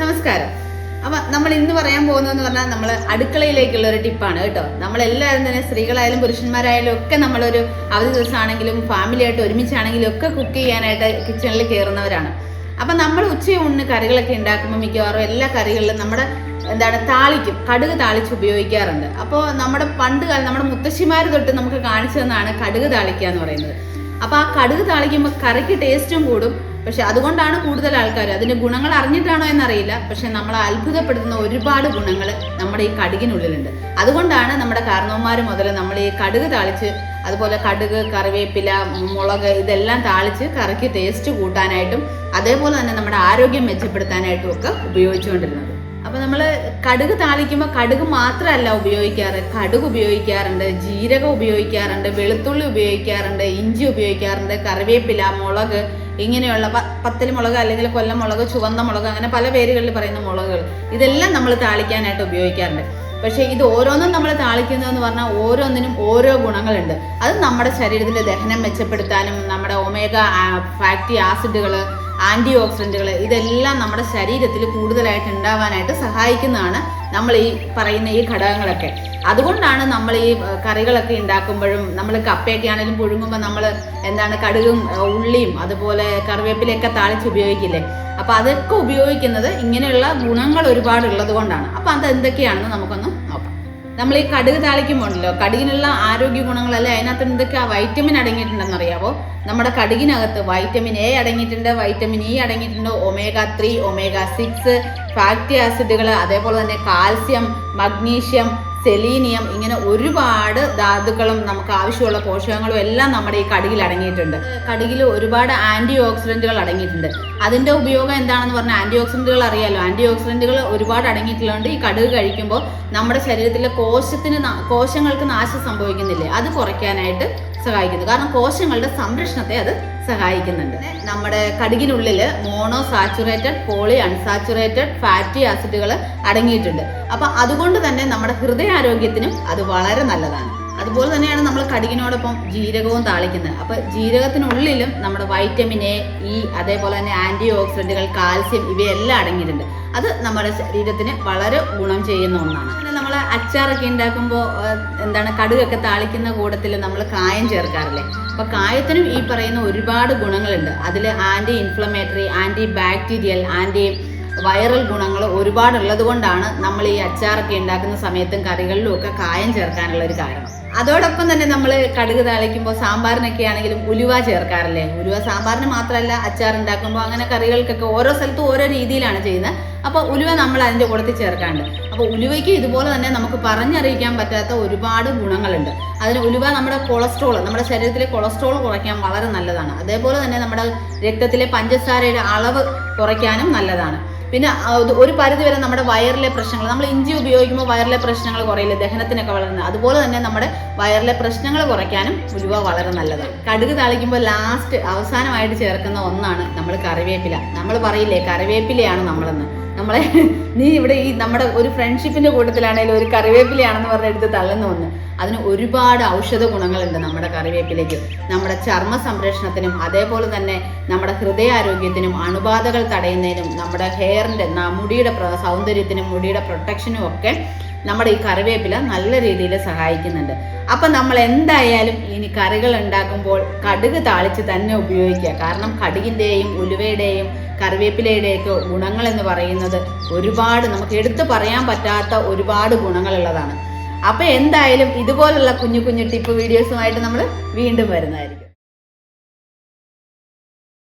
നമസ്കാരം. അപ്പൊ നമ്മൾ ഇന്ന് പറയാൻ പോകുന്നതെന്ന് പറഞ്ഞാൽ നമ്മൾ അടുക്കളയിലേക്കുള്ള ഒരു ടിപ്പാണ് കേട്ടോ. നമ്മളെല്ലാവരും തന്നെ സ്ത്രീകളായാലും പുരുഷന്മാരായാലും ഒക്കെ നമ്മളൊരു അവധി ദിവസമാണെങ്കിലും ഫാമിലി ആയിട്ട് ഒരുമിച്ചാണെങ്കിലും ഒക്കെ കുക്ക് ചെയ്യാനായിട്ട് കിച്ചണിൽ കയറുന്നവരാണ്. അപ്പൊ നമ്മൾ ഉച്ചയൂണിന് കറികളൊക്കെ ഉണ്ടാക്കുമ്പോൾ മിക്കവാറും എല്ലാ കറികളിലും നമ്മുടെ എന്താണ് താളിക്കും കടുക് താളിച്ച് ഉപയോഗിക്കാറുണ്ട്. അപ്പോൾ നമ്മുടെ പണ്ട് കാലം നമ്മുടെ മുത്തശ്ശിമാർ തൊട്ട് നമുക്ക് കാണിച്ചു തന്നാണ് കടുക് താളിക്കുക എന്ന് പറയുന്നത്. അപ്പോൾ ആ കടുക് താളിക്കുമ്പോൾ കറിക്ക് ടേസ്റ്റും കൂടും പക്ഷെ അതുകൊണ്ടാണ് കൂടുതൽ ആൾക്കാർ അതിന്റെ ഗുണങ്ങൾ അറിഞ്ഞിട്ടാണോ എന്നറിയില്ല. പക്ഷെ നമ്മളെ അത്ഭുതപ്പെടുത്തുന്ന ഒരുപാട് ഗുണങ്ങൾ നമ്മുടെ ഈ കടുകിനുള്ളിലുണ്ട്. അതുകൊണ്ടാണ് നമ്മുടെ കാരണവന്മാർ മുതൽ നമ്മൾ ഈ കടുക് താളിച്ച് അതുപോലെ കടുക് കറിവേപ്പില മുളക് ഇതെല്ലാം താളിച്ച് കറിക്ക് ടേസ്റ്റ് കൂട്ടാനായിട്ടും അതേപോലെ തന്നെ നമ്മുടെ ആരോഗ്യം മെച്ചപ്പെടുത്താനായിട്ടും ഒക്കെ ഉപയോഗിച്ചുകൊണ്ടിരുന്നത്. അപ്പോൾ നമ്മൾ കടുക് താളിക്കുമ്പോൾ കടുക് മാത്രമല്ല ഉപയോഗിക്കാറ്. കടുക് ഉപയോഗിക്കാറുണ്ട് ജീരകം ഉപയോഗിക്കാറുണ്ട് വെളുത്തുള്ളി ഉപയോഗിക്കാറുണ്ട് ഇഞ്ചി ഉപയോഗിക്കാറുണ്ട് കറിവേപ്പില മുളക് ഇങ്ങനെയുള്ള പത്തൽ മുളക് അല്ലെങ്കിൽ കൊല്ലം മുളക് ചുവന്ന മുളക് അങ്ങനെ പല പേരുകളിൽ പറയുന്ന മുളകുകൾ. ഇതെല്ലാം നമ്മൾ താളിക്കാനായിട്ട് ഉപയോഗിക്കാറുണ്ട്. പക്ഷേ ഇത് ഓരോന്നും നമ്മൾ താളിക്കുന്നതെന്ന് പറഞ്ഞാൽ ഓരോന്നിനും ഓരോ ഗുണങ്ങളുണ്ട്. അത് നമ്മുടെ ശരീരത്തിലെ ദഹനം മെച്ചപ്പെടുത്താനും നമ്മുടെ ഒമേഗ ഫാറ്റി ആസിഡുകൾ ആന്റി ഓക്സിഡന്റുകൾ ഇതെല്ലാം നമ്മുടെ ശരീരത്തിൽ കൂടുതലായിട്ട് ഉണ്ടാവാനായിട്ട് സഹായിക്കുന്നതാണ് നമ്മൾ ഈ പറയുന്ന ഈ ഘടകങ്ങളൊക്കെ. അതുകൊണ്ടാണ് നമ്മൾ ഈ കറികളൊക്കെ ഉണ്ടാക്കുമ്പോഴും നമ്മൾ കപ്പയൊക്കെ ആണെങ്കിലും പുഴുങ്ങുമ്പോൾ നമ്മൾ എന്താണ് കടുകും ഉള്ളിയും അതുപോലെ കറിവേപ്പിലയൊക്കെ താളിച്ച് ഉപയോഗിക്കില്ലേ? അപ്പോൾ അതൊക്കെ ഉപയോഗിക്കുന്നത് ഇങ്ങനെയുള്ള ഗുണങ്ങൾ ഒരുപാട് ഉള്ളത് കൊണ്ടാണ്. അപ്പോൾ അതെന്തൊക്കെയാണെന്ന് നമുക്കൊന്ന് നോക്കാം. നമ്മൾ ഈ കടുക് താളിക്കുമ്പോണ്ടല്ലോ കടുകിനുള്ള ആരോഗ്യ ഗുണങ്ങളല്ലേ? അതിനകത്ത് എന്തൊക്കെ വൈറ്റമിൻ അടങ്ങിയിട്ടുണ്ടെന്ന് അറിയാവോ? നമ്മുടെ കടുകിനകത്ത് വൈറ്റമിൻ എ അടങ്ങിയിട്ടുണ്ട് വൈറ്റമിൻ ഇ അടങ്ങിയിട്ടുണ്ട് omega three omega six fatty ആസിഡുകൾ അതേപോലെ തന്നെ കാൽസ്യം മഗ്നീഷ്യം സെലീനിയം ഇങ്ങനെ ഒരുപാട് ധാതുക്കളും നമുക്ക് ആവശ്യമുള്ള പോഷകങ്ങളും എല്ലാം നമ്മുടെ ഈ കടുകിൽ അടങ്ങിയിട്ടുണ്ട്. കടുകിൽ ഒരുപാട് ആന്റി ഓക്സിഡന്റുകൾ അടങ്ങിയിട്ടുണ്ട്. അതിന്റെ ഉപയോഗം എന്താണെന്ന് പറഞ്ഞാൽ ആന്റി ഓക്സിഡന്റുകൾ അറിയാലോ. ആന്റി ഓക്സിഡന്റുകൾ ഒരുപാട് അടങ്ങിയിട്ടുള്ളതുകൊണ്ട് ഈ കടുക് കഴിക്കുമ്പോൾ നമ്മുടെ ശരീരത്തിലെ കോശത്തിന് കോശങ്ങൾക്ക് നാശം സംഭവിക്കുന്നില്ലേ? അത് കുറയ്ക്കാനായിട്ട് സഹായിക്കുന്നു. കാരണം കോശങ്ങളുടെ സംരക്ഷണത്തെ അത് സഹായിക്കുന്നുണ്ട്. നമ്മുടെ കടുകിനുള്ളിൽ mono saturated poly unsaturated fatty ആസിഡുകൾ അടങ്ങിയിട്ടുണ്ട്. അപ്പം അതുകൊണ്ട് തന്നെ നമ്മുടെ ഹൃദയാരോഗ്യത്തിനും അത് വളരെ നല്ലതാണ്. അതുപോലെ തന്നെയാണ് നമ്മൾ കടുകിനോടൊപ്പം ജീരകവും താളിക്കുന്നത്. അപ്പൊ ജീരകത്തിനുള്ളിലും നമ്മുടെ വൈറ്റമിൻ എ ഇ അതേപോലെ തന്നെ ആന്റി ഓക്സിഡന്റുകൾ കാൽസ്യം ഇവയെല്ലാം അടങ്ങിയിട്ടുണ്ട്. അത് നമ്മുടെ ശരീരത്തിന് വളരെ ഗുണം ചെയ്യുന്ന ഒന്നാണ്. പിന്നെ നമ്മൾ അച്ചാറൊക്കെ ഉണ്ടാക്കുമ്പോൾ എന്താണ് കടുകൊക്കെ താളിക്കുന്ന കൂട്ടത്തിൽ നമ്മൾ കായം ചേർക്കാറില്ലേ? അപ്പൊ കായത്തിനും ഈ പറയുന്ന ഒരുപാട് ഗുണങ്ങളുണ്ട്. അതിൽ anti inflammatory anti bacterial anti viral ഗുണങ്ങൾ ഒരുപാടുള്ളത് കൊണ്ടാണ് നമ്മൾ ഈ അച്ചാറൊക്കെ ഉണ്ടാക്കുന്ന സമയത്തും കറികളിലും ഒക്കെ കായം ചേർക്കാനുള്ള ഒരു കാരണം. അതോടൊപ്പം തന്നെ നമ്മൾ കടുക് താളിക്കുമ്പോൾ സാമ്പാറിനൊക്കെ ആണെങ്കിലും ഉലുവ ചേർക്കാറില്ലേ? ഉലുവ സാമ്പാറിന് മാത്രമല്ല അച്ചാർ ഉണ്ടാക്കുമ്പോൾ അങ്ങനെ കറികൾക്കൊക്കെ ഓരോ സ്ഥലത്തും ഓരോ രീതിയിലാണ് ചെയ്യുന്നത്. അപ്പോൾ ഉലുവ നമ്മൾ അതിന്റെ കൂടത്തിൽ ചേർക്കാണ്ട് അപ്പോൾ ഉലുവയ്ക്ക് ഇതുപോലെ തന്നെ നമുക്ക് പറഞ്ഞറിയിക്കാൻ പറ്റാത്ത ഒരുപാട് ഗുണങ്ങളുണ്ട്. അതിന് ഉലുവ നമ്മുടെ കൊളസ്ട്രോൾ നമ്മുടെ ശരീരത്തിലെ കൊളസ്ട്രോൾ കുറയ്ക്കാൻ വളരെ നല്ലതാണ്. അതേപോലെ തന്നെ നമ്മുടെ രക്തത്തിലെ പഞ്ചസാരയുടെ അളവ് കുറയ്ക്കാനും നല്ലതാണ്. പിന്നെ ഒരു പരിധി വരെ നമ്മുടെ വയറിലെ പ്രശ്നങ്ങൾ നമ്മൾ ഇഞ്ചി ഉപയോഗിക്കുമ്പോൾ വയറിലെ പ്രശ്നങ്ങൾ കുറയില്ല ദഹനത്തിനൊക്കെ വളരുന്നത്. അതുപോലെ തന്നെ നമ്മുടെ വയറിലെ പ്രശ്നങ്ങൾ കുറയ്ക്കാനും ഉലുവ വളരെ നല്ലതാണ്. കടുക് താളിക്കുമ്പോൾ ലാസ്റ്റ് അവസാനമായിട്ട് ചേർക്കുന്ന ഒന്നാണ് നമ്മൾ കറിവേപ്പില. നമ്മൾ പറയില്ലേ കറിവേപ്പിലയാണ് നമ്മളെന്ന്. നമ്മളെ നീ ഇവിടെ ഈ നമ്മുടെ ഒരു ഫ്രണ്ട്ഷിപ്പിന്റെ കൂട്ടത്തിലാണെങ്കിലും ഒരു കറിവേപ്പിലയാണെന്ന് പറഞ്ഞെടുത്ത് തള്ളുന്ന ഒന്ന്. അതിന് ഒരുപാട് ഔഷധ ഗുണങ്ങളുണ്ട് നമ്മുടെ കറിവേപ്പിലേക്ക്. നമ്മുടെ ചർമ്മ സംരക്ഷണത്തിനും അതേപോലെ തന്നെ നമ്മുടെ ഹൃദയാരോഗ്യത്തിനും അണുബാധകൾ തടയുന്നതിനും നമ്മുടെ ഹെയറിന്റെ ന- മുടിയുടെ സൗന്ദര്യത്തിനും മുടിയുടെ പ്രൊട്ടക്ഷനും ഒക്കെ നമ്മുടെ ഈ കറിവേപ്പില നല്ല രീതിയിൽ സഹായിക്കുന്നുണ്ട്. അപ്പം നമ്മൾ എന്തായാലും ഇനി കറികൾ ഉണ്ടാക്കുമ്പോൾ കടുക് താളിച്ച് തന്നെ ഉപയോഗിക്കുക. കാരണം കടുകിന്റെയും ഉലുവയുടെയും കറിവേപ്പിലയുടെയൊക്കെ ഗുണങ്ങൾ എന്ന് പറയുന്നത് ഒരുപാട് നമുക്ക് എടുത്തു പറയാൻ പറ്റാത്ത ഒരുപാട് ഗുണങ്ങളുള്ളതാണ്. അപ്പോൾ എന്തായാലും ഇതുപോലുള്ള കുഞ്ഞു കുഞ്ഞു ടിപ്പ് വീഡിയോസുമായിട്ട് നമ്മൾ വീണ്ടും വരുന്നതായിരിക്കും.